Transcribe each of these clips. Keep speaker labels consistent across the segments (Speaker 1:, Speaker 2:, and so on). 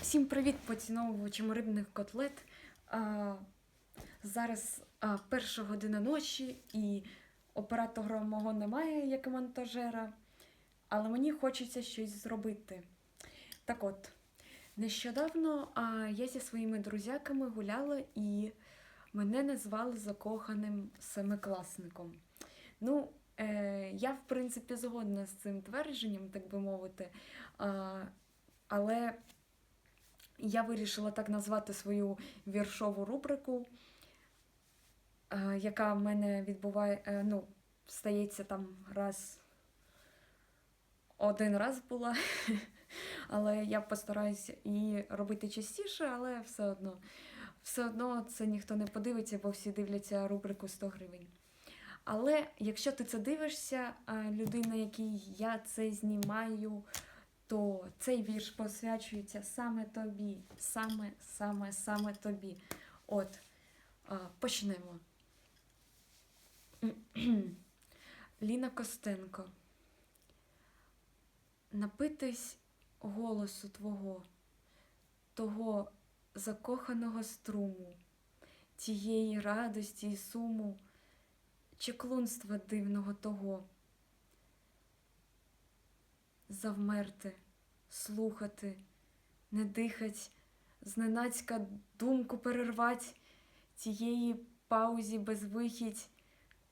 Speaker 1: Всім привіт поціновувачам рибних котлет. А, зараз а, перша година ночі і оператора мого немає, як монтажера, але мені хочеться щось зробити. Так от, нещодавно а, я зі своїми друзяками гуляла і мене назвали закоханим семикласником. Ну, е, я, в принципі, згодна з цим твердженням, так би мовити. А, але я вирішила так назвати свою віршову рубрику, е, яка в мене відбуває, е, ну, стається там раз. Один раз була, але я постараюся її робити частіше, але все одно. Все одно це ніхто не подивиться, бо всі дивляться рубрику 100 гривень. Але якщо ти це дивишся, е, людина, якій я це знімаю, то цей вірш посвячується саме тобі, саме, саме, саме тобі. От, почнемо. Ліна Костенко. Напитись голосу твого, того закоханого струму, тієї радості і суму, чеклунства дивного того завмерти, слухати, не дихать, зненацька думку перервать, тієї паузі безвихідь,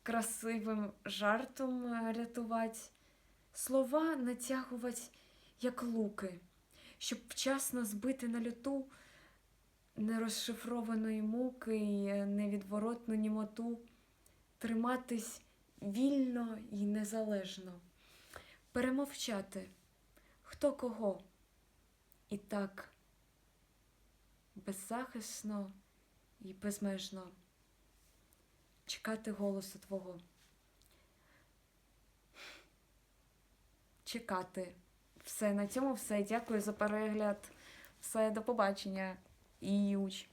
Speaker 1: красивим жартом е, рятувать, слова натягувать, як луки, щоб вчасно збити на люту нерозшифрованої муки і е, невідворотну німоту, триматись вільно і незалежно перемовчати, хто кого. І так беззахисно і безмежно чекати голосу Твого. Чекати. Все, на цьому все. Дякую за перегляд. Все, до побачення і уч.